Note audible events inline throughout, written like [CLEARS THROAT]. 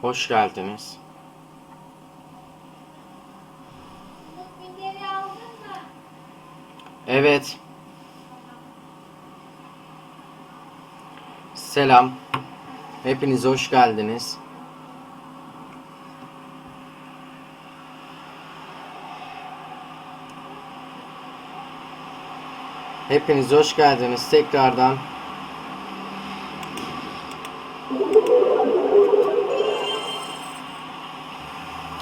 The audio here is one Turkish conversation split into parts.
Hoş geldiniz. Evet. Selam. Hepiniz hoş geldiniz. Hepiniz hoş geldiniz tekrardan.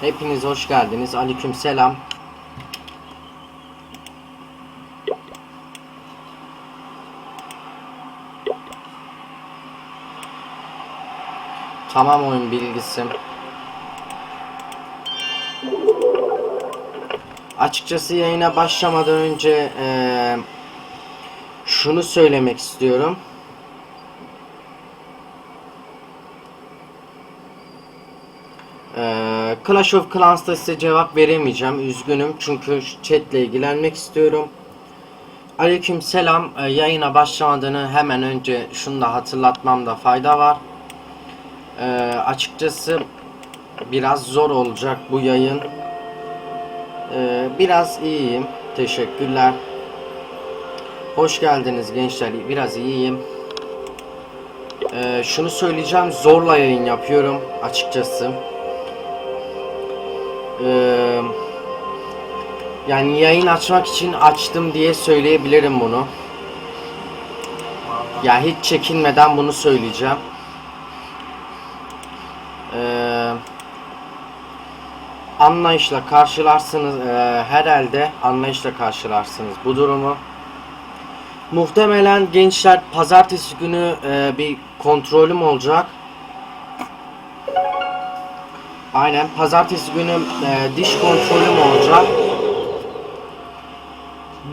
Hepiniz hoş geldiniz. Aleyküm selam. Tamam oyun bilgisi. Açıkçası yayına başlamadan önce eee, şunu söylemek istiyorum. Eee, Clash of Clans'ta size cevap veremeyeceğim. Üzgünüm çünkü chatle ilgilenmek istiyorum. Aleyküm selam. Eee, yayına başlamadığını hemen önce şunu da hatırlatmamda fayda var. Ee, açıkçası biraz zor olacak bu yayın. Ee, biraz iyiyim. Teşekkürler. Hoş geldiniz gençler. Biraz iyiyim. Ee, şunu söyleyeceğim. Zorla yayın yapıyorum açıkçası. Ee, yani yayın açmak için açtım diye söyleyebilirim bunu. Ya hiç çekinmeden bunu söyleyeceğim. Anlayışla karşılarsınız ee, herhalde anlayışla karşılarsınız bu durumu. Muhtemelen gençler pazartesi günü ee, bir kontrolüm olacak. Aynen pazartesi günü ee, diş kontrolüm olacak.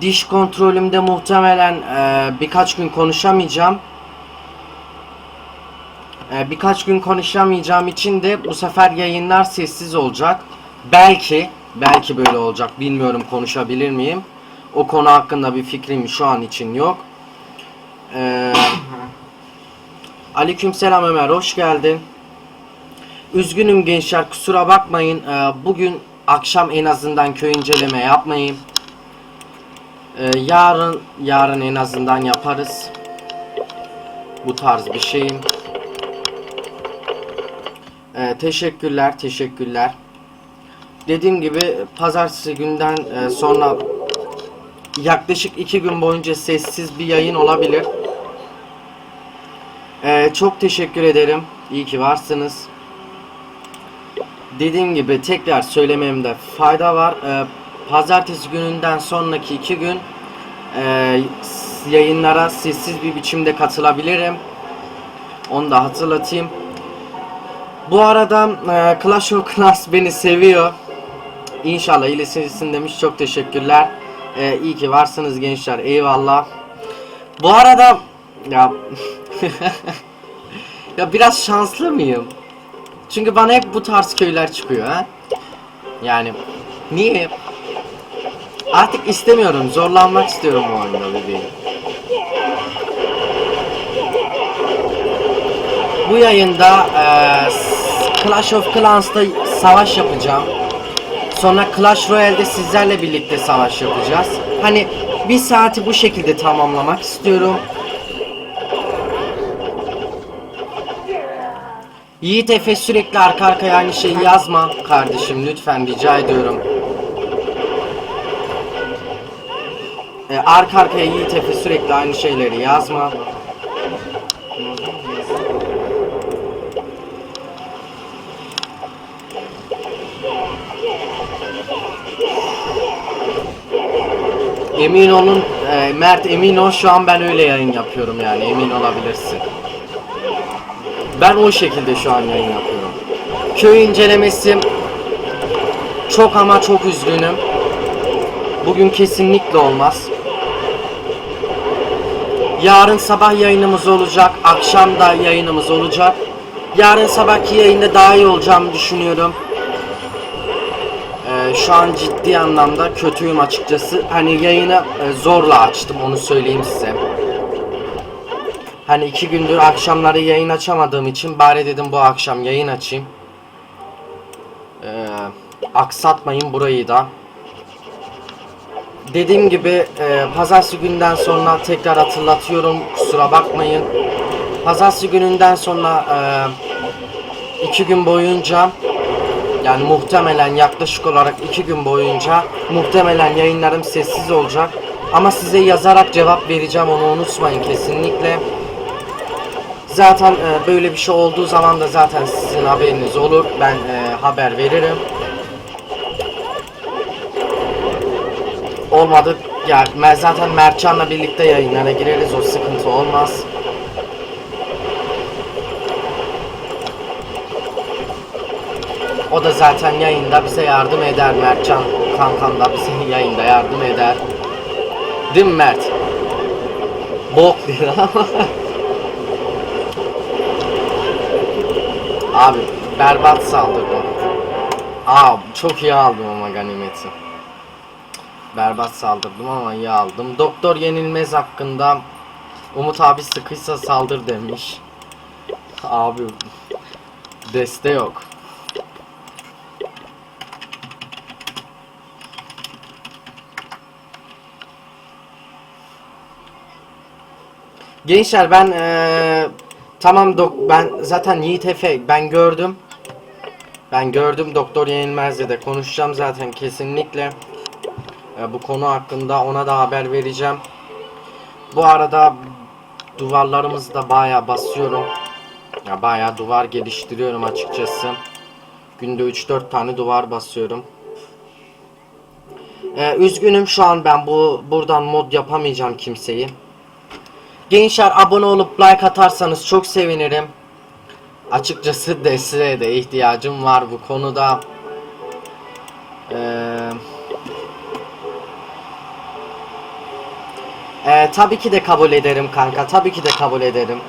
Diş kontrolümde muhtemelen ee, birkaç gün konuşamayacağım. Ee, birkaç gün konuşamayacağım için de bu sefer yayınlar sessiz olacak. Belki, belki böyle olacak. Bilmiyorum konuşabilir miyim. O konu hakkında bir fikrim şu an için yok. Ee, Aleykümselam Ömer, hoş geldin. Üzgünüm gençler, kusura bakmayın. Ee, bugün akşam en azından köy inceleme yapmayayım. Ee, yarın, yarın en azından yaparız. Bu tarz bir şeyim. Ee, teşekkürler, teşekkürler. Dediğim gibi pazartesi günden e, sonra yaklaşık iki gün boyunca sessiz bir yayın olabilir. Ee, çok teşekkür ederim. İyi ki varsınız. Dediğim gibi tekrar söylememde fayda var. Ee, pazartesi gününden sonraki iki gün e, yayınlara sessiz bir biçimde katılabilirim. Onu da hatırlatayım. Bu arada e, Clash of Clans beni seviyor. İnşallah iyileşirsin demiş. Çok teşekkürler. E, iyi ki varsınız gençler. Eyvallah. Bu arada ya [LAUGHS] ya biraz şanslı mıyım? Çünkü bana hep bu tarz köyler çıkıyor ha. Yani niye? Artık istemiyorum. Zorlanmak istiyorum bu oyunda bebeğim. Bu yayında eee, Clash of Clans'ta savaş yapacağım. Sonra Clash Royale'de sizlerle birlikte savaş yapacağız. Hani bir saati bu şekilde tamamlamak istiyorum. Yiğit Efe sürekli arka arkaya aynı şeyi yazma kardeşim lütfen rica ediyorum. Ee, arka arkaya Yiğit Efe sürekli aynı şeyleri yazma. Emin olun e, Mert emin ol şu an ben öyle yayın yapıyorum yani emin olabilirsin. Ben o şekilde şu an yayın yapıyorum. Köy incelemesi çok ama çok üzgünüm. Bugün kesinlikle olmaz. Yarın sabah yayınımız olacak, akşam da yayınımız olacak. Yarın sabahki yayında daha iyi olacağımı düşünüyorum. Ee, şu an ciddi anlamda kötüyüm açıkçası. Hani yayını e, zorla açtım onu söyleyeyim size. Hani iki gündür akşamları yayın açamadığım için bari dedim bu akşam yayın açayım. Ee, aksatmayın burayı da. Dediğim gibi e, pazartesi günden sonra tekrar hatırlatıyorum kusura bakmayın. Pazartesi gününden sonra e, iki gün boyunca yani muhtemelen yaklaşık olarak iki gün boyunca muhtemelen yayınlarım sessiz olacak. Ama size yazarak cevap vereceğim onu unutmayın kesinlikle. Zaten e, böyle bir şey olduğu zaman da zaten sizin haberiniz olur. Ben e, haber veririm. Olmadı ya ben zaten Mertcan'la birlikte yayınlara gireriz o sıkıntı olmaz. O da zaten yayında bize yardım eder Mertcan kankam da bize yayında yardım eder. Değil mi Mert? Bok diyor ama. [LAUGHS] Abi berbat saldırdı. Aa çok iyi aldım ama ganimeti. Berbat saldırdım ama iyi aldım. Doktor Yenilmez hakkında Umut abi sıkıysa saldır demiş. Abi deste yok. Gençler ben eee, tamam dok ben zaten Yiğit Efe ben gördüm. Ben gördüm Doktor Yenilmez'le de konuşacağım zaten kesinlikle. E, bu konu hakkında ona da haber vereceğim. Bu arada duvarlarımızı da bayağı basıyorum. Ya bayağı duvar geliştiriyorum açıkçası. Günde 3-4 tane duvar basıyorum. E, üzgünüm şu an ben bu buradan mod yapamayacağım kimseyi. Gençler abone olup like atarsanız çok sevinirim. Açıkçası desteğe de ihtiyacım var bu konuda. Ee, tabii ki de kabul ederim kanka. Tabii ki de kabul ederim.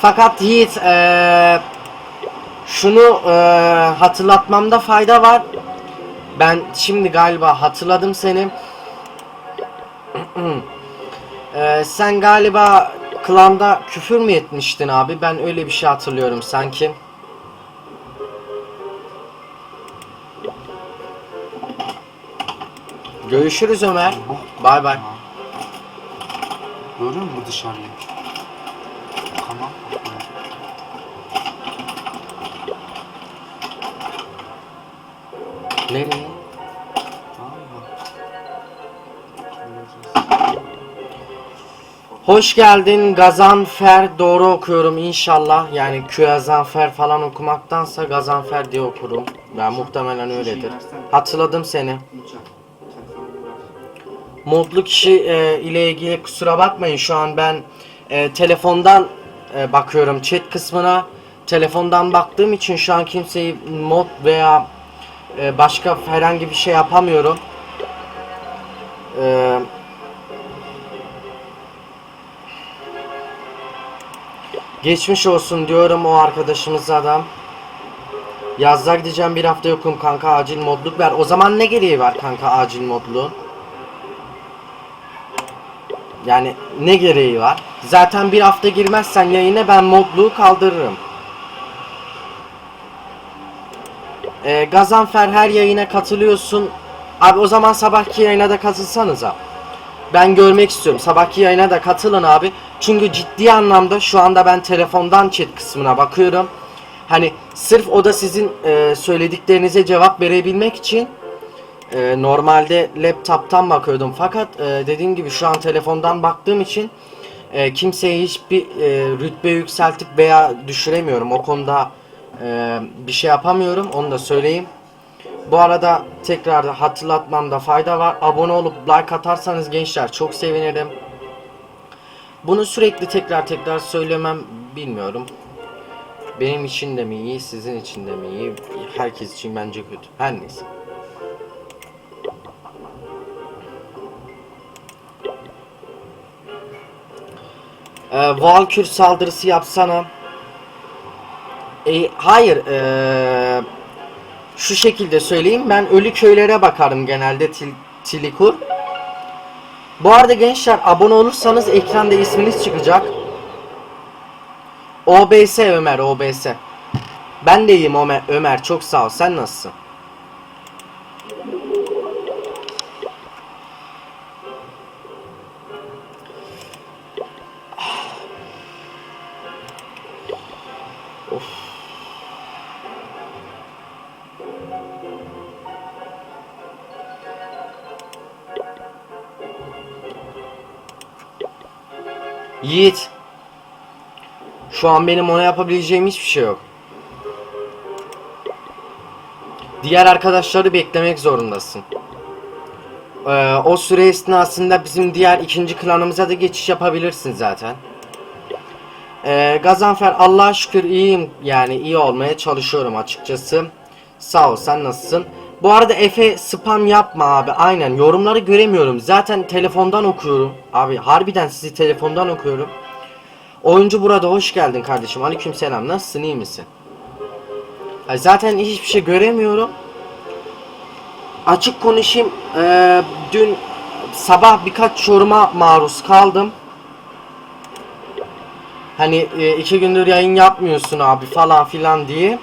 Fakat Yiğit ee, şunu ee, hatırlatmamda fayda var. Ben şimdi galiba hatırladım seni. [CLEARS THROAT] Ee, sen galiba klanda küfür mü etmiştin abi? Ben öyle bir şey hatırlıyorum sanki. Görüşürüz Ömer. Bay bay. Görüyor musun dışarıyı? Tamam. Nereye? Hoş geldin Gazanfer doğru okuyorum inşallah. Yani Küazanfer falan okumaktansa Gazanfer diye okurum. Ben muhtemelen öyledir. Hatırladım seni. Modlu kişi e, ile ilgili kusura bakmayın. Şu an ben e, telefondan e, bakıyorum chat kısmına. Telefondan baktığım için şu an kimseyi mod veya e, başka herhangi bir şey yapamıyorum. Eee Geçmiş olsun diyorum o arkadaşımıza da. Yazda gideceğim bir hafta yokum kanka acil modluk ver. O zaman ne gereği var kanka acil modluğun? Yani ne gereği var? Zaten bir hafta girmezsen yayına ben modluğu kaldırırım. Ee, Gazanfer her yayına katılıyorsun. Abi o zaman sabahki yayına da katılsanıza. Ben görmek istiyorum. Sabahki yayına da katılın abi. Çünkü ciddi anlamda şu anda ben telefondan chat kısmına bakıyorum. Hani sırf o da sizin e, söylediklerinize cevap verebilmek için e, normalde laptop'tan bakıyordum. Fakat e, dediğim gibi şu an telefondan baktığım için e, kimseye hiçbir e, rütbe yükseltip veya düşüremiyorum. O konuda e, bir şey yapamıyorum. Onu da söyleyeyim. Bu arada tekrar da hatırlatmamda fayda var. Abone olup like atarsanız gençler çok sevinirim. Bunu sürekli tekrar tekrar söylemem bilmiyorum. Benim için de mi iyi, sizin için de mi iyi? Herkes için bence kötü. Her neyse. Ee, Valkür saldırısı yapsana. E, hayır. eee, şu şekilde söyleyeyim. Ben ölü köylere bakarım genelde til, Tilikur. Bu arada gençler abone olursanız ekranda isminiz çıkacak. OBS Ömer OBS. Ben de iyiyim Ömer, Ömer çok sağ ol. Sen nasılsın? Yiğit. Şu an benim ona yapabileceğim hiçbir şey yok. Diğer arkadaşları beklemek zorundasın. Ee, o süre esnasında bizim diğer ikinci klanımıza da geçiş yapabilirsin zaten. Ee, Gazanfer Allah'a şükür iyiyim yani iyi olmaya çalışıyorum açıkçası. Sağ ol sen nasılsın? Bu arada Efe spam yapma abi aynen yorumları göremiyorum zaten telefondan okuyorum. Abi harbiden sizi telefondan okuyorum. Oyuncu burada hoş geldin kardeşim aleykümselam nasılsın iyi misin? Ay zaten hiçbir şey göremiyorum. Açık konuşayım eee, dün sabah birkaç yoruma maruz kaldım. Hani e, iki gündür yayın yapmıyorsun abi falan filan diye.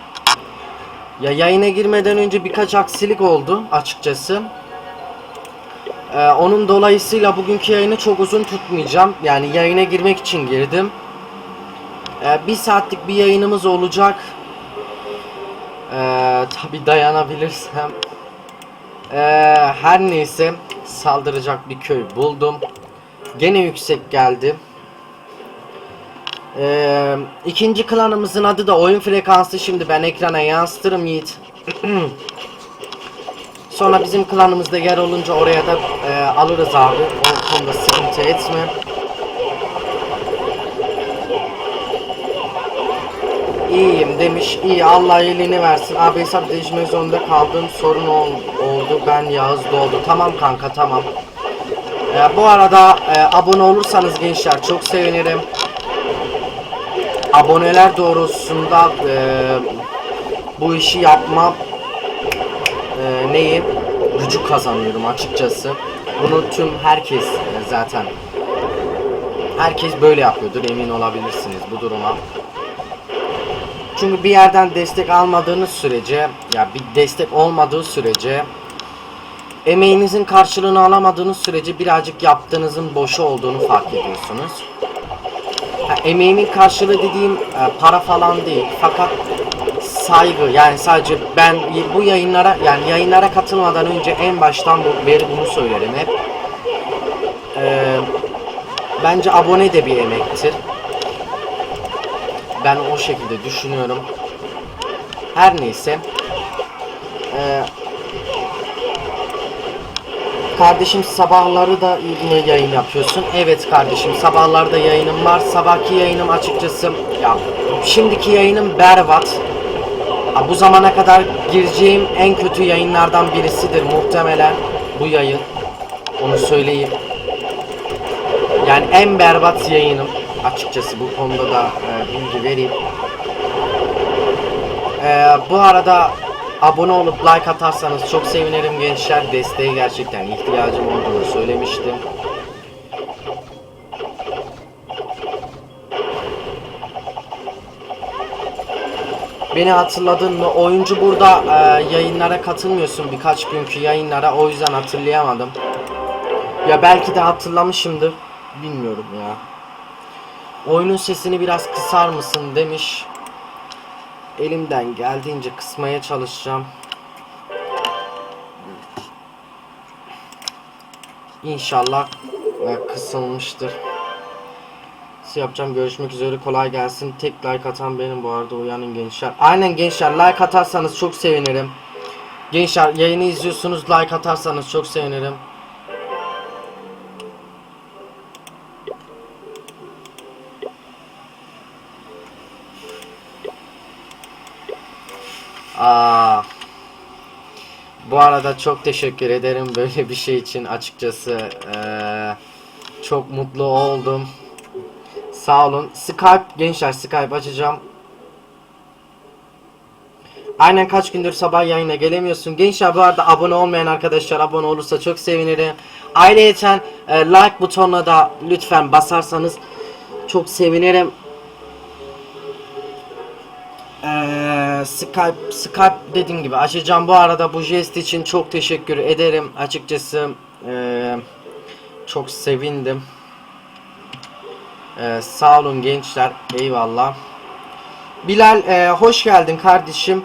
Ya yayına girmeden önce birkaç aksilik oldu açıkçası. Ee, onun dolayısıyla bugünkü yayını çok uzun tutmayacağım. Yani yayına girmek için girdim. Ee, bir saatlik bir yayınımız olacak. Ee, Tabi dayanabilirsem. Ee, her neyse saldıracak bir köy buldum. Gene yüksek geldi. Ee, ikinci klanımızın adı da oyun frekansı şimdi ben ekrana yansıtırım Yiğit. [CLEARS THROAT] Sonra bizim klanımızda yer olunca oraya da e, alırız abi. O konuda sıkıntı etme. İyiyim demiş. İyi Allah iyiliğini versin. Abi hesap değişmek zorunda kaldığım sorun ol- oldu. Ben Yağız doğdu. Tamam kanka tamam. Ee, bu arada e, abone olursanız gençler çok sevinirim aboneler doğrusunda e, bu işi yapma e, neyi gücü kazanıyorum açıkçası. Bunu tüm herkes e, zaten herkes böyle yapıyordur emin olabilirsiniz bu duruma. Çünkü bir yerden destek almadığınız sürece ya bir destek olmadığı sürece emeğinizin karşılığını alamadığınız sürece birazcık yaptığınızın boşu olduğunu fark ediyorsunuz. Emeğimin karşılığı dediğim e, para falan değil. Fakat saygı yani sadece ben bu yayınlara yani yayınlara katılmadan önce en baştan bu beri bunu söylerim hep. E, bence abone de bir emektir. Ben o şekilde düşünüyorum. Her neyse. E, Kardeşim sabahları da yine yayın yapıyorsun. Evet kardeşim sabahlarda yayınım var. Sabahki yayınım açıkçası ya şimdiki yayınım berbat. Ha, bu zamana kadar gireceğim en kötü yayınlardan birisidir muhtemelen bu yayın. Onu söyleyeyim. Yani en berbat yayınım açıkçası bu konuda da e, bilgi vereyim. Ee, bu arada abone olup like atarsanız çok sevinirim gençler. Desteğe gerçekten ihtiyacım olduğunu söylemiştim. Beni hatırladın mı? Oyuncu burada e, yayınlara katılmıyorsun birkaç günkü yayınlara o yüzden hatırlayamadım. Ya belki de hatırlamışımdır. Bilmiyorum ya. Oyunun sesini biraz kısar mısın demiş. Elimden geldiğince kısmaya çalışacağım. İnşallah e, kısılmıştır. Nasıl yapacağım görüşmek üzere kolay gelsin. Tek like atan benim bu arada uyanın gençler. Aynen gençler like atarsanız çok sevinirim. Gençler yayını izliyorsunuz like atarsanız çok sevinirim. Arada çok teşekkür ederim böyle bir şey için açıkçası eee, çok mutlu oldum. Sağ olun. Skype gençler Skype açacağım. Aynen kaç gündür sabah yayına gelemiyorsun. Gençler bu arada abone olmayan arkadaşlar abone olursa çok sevinirim. Ayrıca e, like butonuna da lütfen basarsanız çok sevinirim. Skype, Skype dediğim gibi açacağım. Bu arada bu jest için çok teşekkür ederim. Açıkçası ee, çok sevindim. Ee, sağ olun gençler. Eyvallah. Bilal e, hoş geldin kardeşim.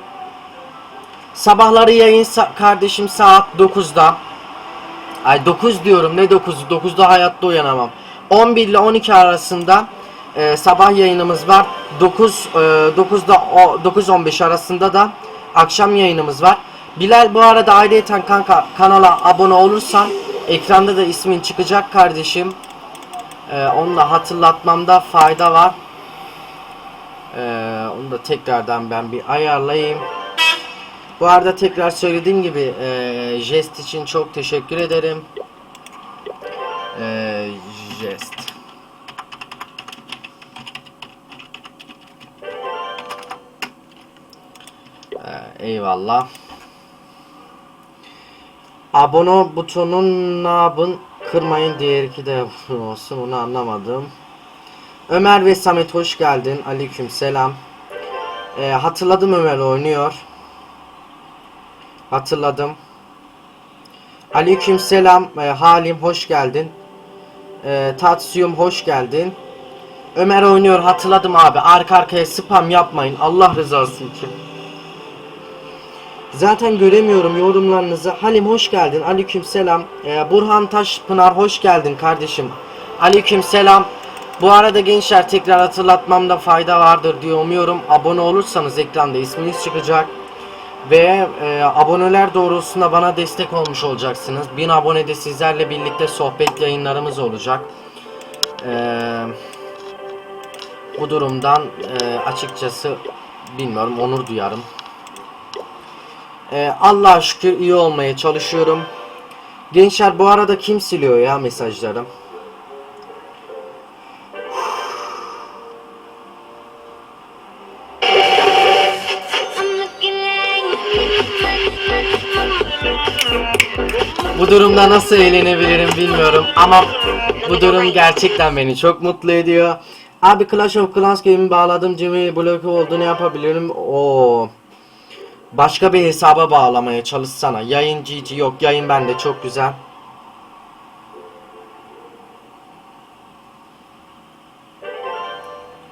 Sabahları yayın sa- kardeşim saat 9'da ay 9 diyorum ne 9'u 9'da hayatta uyanamam. 11 ile 12 arasında e, sabah yayınımız var. 9 e, 9'da o 9-15 arasında da akşam yayınımız var. Bilal bu arada ayrıyeten kanka kanala abone olursan ekranda da ismin çıkacak kardeşim. E, onu da hatırlatmamda fayda var. E, onu da tekrardan ben bir ayarlayayım. Bu arada tekrar söylediğim gibi e, jest için çok teşekkür ederim. E, jest eyvallah. Abone butonun nabın kırmayın diğer iki de [LAUGHS] olsun onu anlamadım. Ömer ve Samet hoş geldin. Aleyküm selam. Ee, hatırladım Ömer oynuyor. Hatırladım. Aleyküm selam. Ee, Halim hoş geldin. Ee, Tatsuyum hoş geldin. Ömer oynuyor hatırladım abi. Arka arkaya spam yapmayın. Allah rızası için. Zaten göremiyorum yorumlarınızı. Halim hoş geldin. Aleyküm selam. Ee, Burhan Taşpınar hoş geldin kardeşim. Aleyküm selam. Bu arada gençler tekrar hatırlatmamda fayda vardır diye umuyorum. Abone olursanız ekranda isminiz çıkacak. Ve e, aboneler doğrultusunda bana destek olmuş olacaksınız. 1000 abonede sizlerle birlikte sohbet yayınlarımız olacak. Eee bu durumdan e, açıkçası bilmiyorum onur duyarım. E, Allah'a şükür iyi olmaya çalışıyorum. Gençler bu arada kim siliyor ya mesajları? Bu durumda nasıl eğlenebilirim bilmiyorum ama bu durum gerçekten beni çok mutlu ediyor. Abi Clash of Clans game'i bağladım. Jimmy bloke oldu ne yapabilirim? O Başka bir hesaba bağlamaya çalışsana. Yayın GG yok. Yayın bende çok güzel.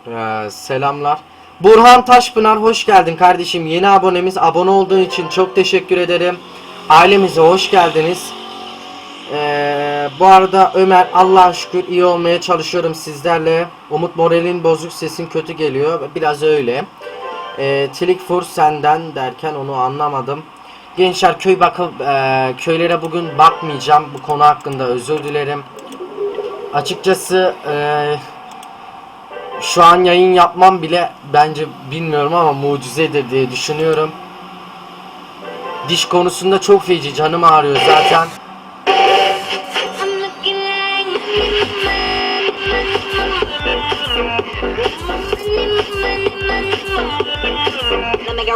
Ee, selamlar. Burhan Taşpınar hoş geldin kardeşim. Yeni abonemiz. Abone olduğun için çok teşekkür ederim. Ailemize hoş geldiniz. Ee, bu arada Ömer Allah'a şükür iyi olmaya çalışıyorum sizlerle. Umut moralin bozuk sesin kötü geliyor. Biraz öyle. Ee, Tilik Fur senden derken onu anlamadım. Gençler köy bakıp e, köylere bugün bakmayacağım. Bu konu hakkında özür dilerim. Açıkçası e, şu an yayın yapmam bile bence bilmiyorum ama mucizedir diye düşünüyorum. Diş konusunda çok feci canım ağrıyor zaten.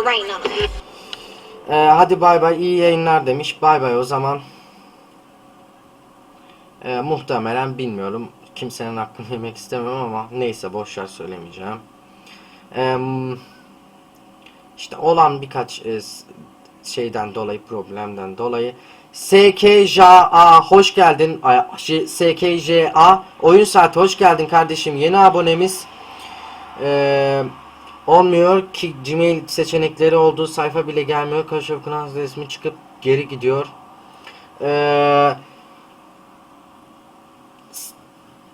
On them. Ee, hadi bay bay iyi yayınlar demiş. Bay bay o zaman. Ee, muhtemelen bilmiyorum. Kimsenin hakkını yemek istemem ama neyse boşver söylemeyeceğim. Ee, işte olan birkaç e, şeyden dolayı problemden dolayı SKJA hoş geldin. Şey, SKJA oyun saati hoş geldin kardeşim. Yeni abonemiz. Eee Olmuyor ki Gmail seçenekleri olduğu sayfa bile gelmiyor. Of Clans resmi çıkıp geri gidiyor. Ee,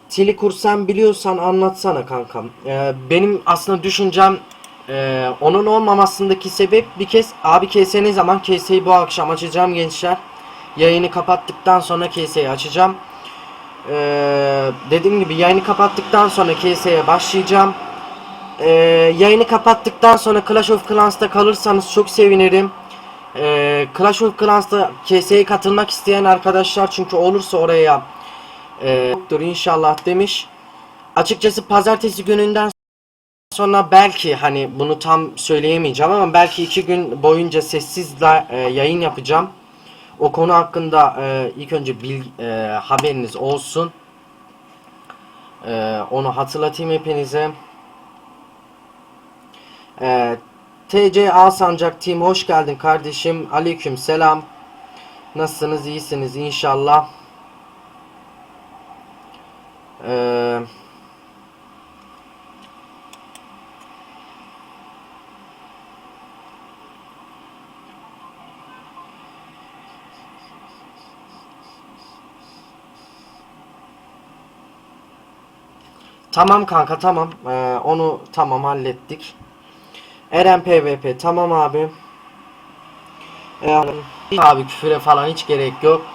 Tili kursan biliyorsan anlatsana kankam. Ee, benim aslında düşüncem e, onun olmamasındaki sebep bir kez abi KS ne zaman KS'yi bu akşam açacağım gençler. Yayını kapattıktan sonra KS'yi açacağım. Ee, dediğim gibi yayını kapattıktan sonra KS'ye başlayacağım. Ee, yayını kapattıktan sonra Clash of Clans'ta kalırsanız çok sevinirim. Ee, Clash of Clans'ta KS'ye katılmak isteyen arkadaşlar çünkü olursa oraya e, inşallah demiş. Açıkçası pazartesi gününden sonra belki hani bunu tam söyleyemeyeceğim ama belki iki gün boyunca sessiz la- e, yayın yapacağım. O konu hakkında e, ilk önce bil, e, haberiniz olsun. E, onu hatırlatayım hepinize. E, TC Alsancak Team hoş geldin kardeşim. Aleyküm selam. Nasılsınız? İyisiniz inşallah. Eee Tamam kanka tamam. Ee, onu tamam hallettik. Eren PvP tamam abi. Ee, abi küfüre falan hiç gerek yok.